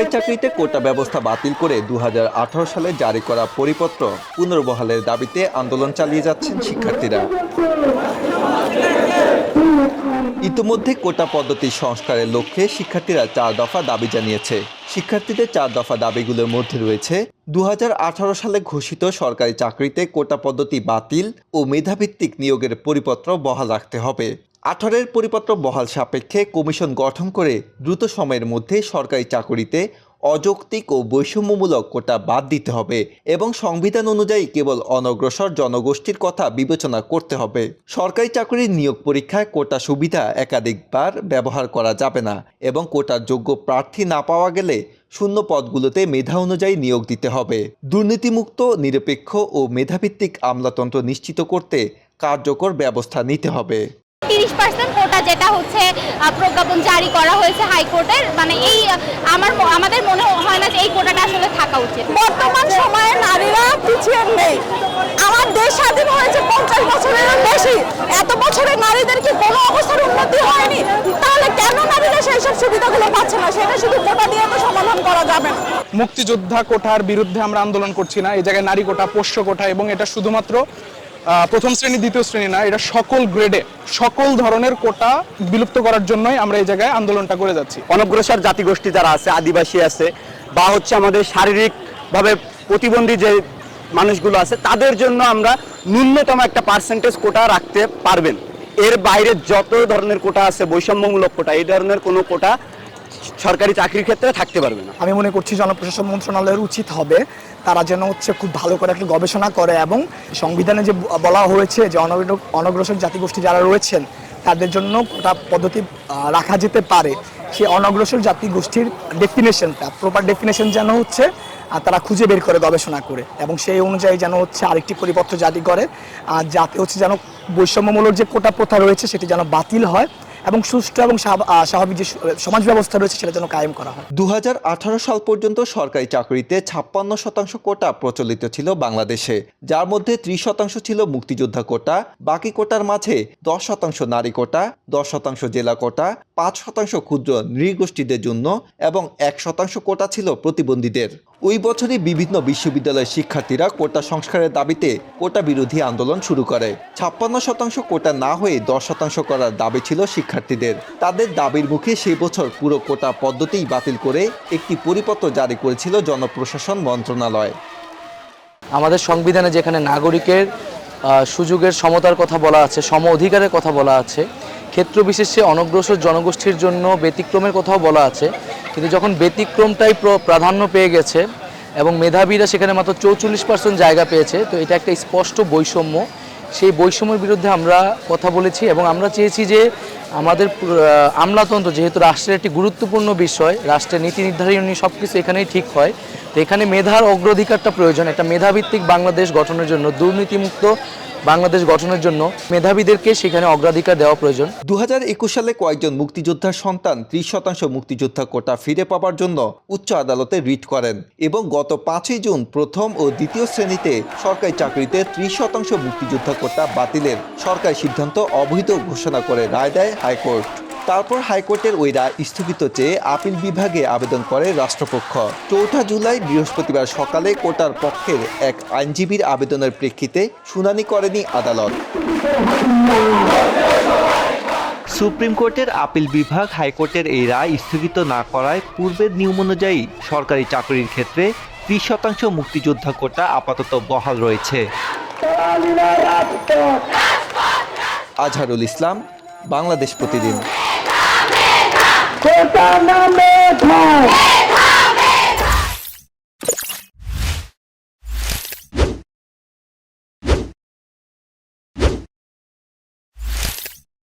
সরকারি চাকরিতে কোটা ব্যবস্থা বাতিল করে দু হাজার আঠারো সালে জারি করা পরিপত্র পুনর্বহালের দাবিতে আন্দোলন চালিয়ে যাচ্ছেন শিক্ষার্থীরা। ইতিমধ্যে কোটা পদ্ধতি সংস্কারের লক্ষ্যে শিক্ষার্থীরা চার দফা দাবি জানিয়েছে। শিক্ষার্থীদের চার দফা দাবিগুলোর মধ্যে রয়েছে দু হাজার আঠারো সালে ঘোষিত সরকারি চাকরিতে কোটা পদ্ধতি বাতিল ও মেধাভিত্তিক নিয়োগের পরিপত্র বহাল রাখতে হবে। আঠারের পরিপত্র বহাল সাপেক্ষে কমিশন গঠন করে দ্রুত সময়ের মধ্যে সরকারি চাকরিতে অযৌক্তিক ও বৈষম্যমূলক কোটা বাদ দিতে হবে এবং সংবিধান অনুযায়ী কেবল অনগ্রসর জনগোষ্ঠীর কথা বিবেচনা করতে হবে। সরকারি চাকরির নিয়োগ পরীক্ষায় কোটা সুবিধা একাধিকবার ব্যবহার করা যাবে না এবং কোটার যোগ্য প্রার্থী না পাওয়া গেলে শূন্য পদগুলোতে মেধা অনুযায়ী নিয়োগ দিতে হবে। দুর্নীতিমুক্ত, নিরপেক্ষ ও মেধাভিত্তিক আমলাতন্ত্র নিশ্চিত করতে কার্যকর ব্যবস্থা নিতে হবে। তিরিশ যেটা হচ্ছে প্রজ্ঞাপন জারি করা হয়েছে হাইকোর্টের। মানে এই আমার আমাদের মনে হয় না যে এই কোটাটা আসলে থাকা উচিত। বর্তমান সময়ে নারীরা পিছিয়ে নেই। আমার দেশ স্বাধীন হয়েছে পঞ্চাশ বছরেরও বেশি। এত বছরে নারীদের কি কোনো অবস্থার উন্নতি হয়নি? তাহলে কেন নারীরা সেই সব সুবিধাগুলো পাচ্ছে না? সেটা শুধু কোটা দিয়ে তো সমাধান করা যাবে না। মুক্তিযোদ্ধা কোটার বিরুদ্ধে আমরা আন্দোলন করছি না। এই জায়গায় নারী কোটা পোষ্য কোটা এবং এটা শুধুমাত্র প্রথম শ্রেণি, দ্বিতীয় শ্রেণি না, এটা সকল গ্রেডে সকল ধরনের কোটা বিলুপ্ত করার জন্যই আমরা এই জায়গায় আন্দোলনটা করে যাচ্ছি। অনগ্রসর জাতিগোষ্ঠী যারা আছে, আদিবাসী আছে, বা হচ্ছে আমাদের শারীরিকভাবে প্রতিবন্ধী যে মানুষগুলো আছে, তাদের জন্য আমরা ন্যূনতম একটা পার্সেন্টেজ কোটা রাখতে পারবেন। এর বাইরে যত ধরনের কোটা আছে, বৈষম্যমূলক কোটা, এই ধরনের কোনো কোটা সরকারি চাকরির ক্ষেত্রে থাকতে পারবে না। আমি মনে করছি জনপ্রশাসন মন্ত্রণালয়ের উচিত হবে। তারা যেন হচ্ছে খুব ভালো করে একটা গবেষণা করে এবং সংবিধানে যে বলা হয়েছে যে অনগ্র- অনগ্রসর জাতিগোষ্ঠী যারা রয়েছেন, তাদের জন্য কোটা পদ্ধতি রাখা যেতে পারে। সেই অনগ্রসর জাতিগোষ্ঠীর ডেফিনেশনটা প্রপার ডেফিনেশন যেন হচ্ছে আর তারা খুঁজে বের করে গবেষণা করে এবং সেই অনুযায়ী যেন হচ্ছে আরেকটি পরিপত্র জারি করে। আর যাতে হচ্ছে যেন বৈষম্যমূলক যে কোটা প্রথা রয়েছে, সেটি যেন বাতিল হয়। এবং সুষ্ঠু এবং স্বাভাবিক যে সমাজ ব্যবস্থা রয়েছে সেটা যেন কায়েম করা হয়। দুহাজার আঠারো সাল পর্যন্ত সরকারি চাকরিতে ছাপ্পান্ন শতাংশ কোটা প্রচলিত ছিল বাংলাদেশে, যার মধ্যে ত্রিশ শতাংশ ছিল মুক্তিযোদ্ধা কোটা, বাকি কোটার মাঝে দশ শতাংশ নারী কোটা, দশ শতাংশ জেলা কোটা, পাঁচ শতাংশ ক্ষুদ্র নৃগোষ্ঠীদের জন্য এবং এক শতাংশ কোটা ছিল প্রতিবন্ধীদের। ওই বছরই বিভিন্ন বিশ্ববিদ্যালয়ের শিক্ষার্থীরা কোটা সংস্কারের দাবিতে কোটা বিরোধী আন্দোলন শুরু করে। ছাপ্পান্ন শতাংশ কোটা না হয়ে দশ শতাংশ করার দাবি ছিল শিক্ষার্থীদের। তাদের দাবির মুখে সেই বছর পুরো কোটা পদ্ধতিই বাতিল করে একটি পরিপত্র জারি করেছিল জনপ্রশাসন মন্ত্রণালয়। আমাদের সংবিধানে যেখানে নাগরিকের সুযোগের সমতার কথা বলা আছে, সম অধিকারের কথা বলা আছে ক্ষেত্র বিশেষে অনগ্রসর জনগোষ্ঠীর জন্য ব্যতিক্রমের কথাও বলা আছে। কিন্তু যখন ব্যতিক্রমটাই প্র- প্রাধান্য পেয়ে গেছে এবং মেধাবীরা সেখানে মাত্র চৌচল্লিশ পার্সেন্ট জায়গা পেয়েছে, তো এটা একটা স্পষ্ট বৈষম্য। সেই বৈষম্যের বিরুদ্ধে আমরা কথা বলেছি এবং আমরা চেয়েছি যে আমাদের আমলাতন্ত্র যেহেতু রাষ্ট্রের একটি গুরুত্বপূর্ণ বিষয়, রাষ্ট্রের নীতি নির্ধারণী সব কিছু এখানেই ঠিক হয়। তো এখানে মেধার অগ্রাধিকারটা প্রয়োজন। একটা মেধাভিত্তিক বাংলাদেশ গঠনের জন্য দুর্নীতিমুক্ত বাংলাদেশ গঠনের জন্য মেধাবীদেরকে সেখানে অগ্রাধিকার দেওয়া প্রয়োজন। দু হাজার একুশ সালে কয়েকজন মুক্তিযোদ্ধার সন্তান ত্রিশ শতাংশ মুক্তিযোদ্ধা কোটা ফিরে পাওয়ার জন্য উচ্চ আদালতে রিট করেন এবং গত পাঁচই জুন প্রথম ও দ্বিতীয় শ্রেণীতে সরকারি চাকরিতে ত্রিশ শতাংশ মুক্তিযোদ্ধা কোটা বাতিলের সরকারি সিদ্ধান্ত অবৈধ ঘোষণা করে রায় দেয় হাইকোর্ট। তারপর হাইকোর্টের ওই রায় স্থগিত চেয়ে আপিল বিভাগে আবেদন করে রাষ্ট্রপক্ষ। চৌঠা জুলাই বৃহস্পতিবার সকালে কোটার পক্ষের এক আইনজীবীর আবেদনের প্রেক্ষিতে শুনানি করেনি আদালত। সুপ্রিম কোর্টের আপিল বিভাগ হাইকোর্টের এই রায় স্থগিত না করায় পূর্বের নিয়ম অনুযায়ী সরকারি চাকরির ক্ষেত্রে ত্রিশ শতাংশ মুক্তিযোদ্ধা কোটা আপাতত বহাল রয়েছে। আজহারুল ইসলাম বাংলাদেশ প্রতিদিন। কোটা না মেধা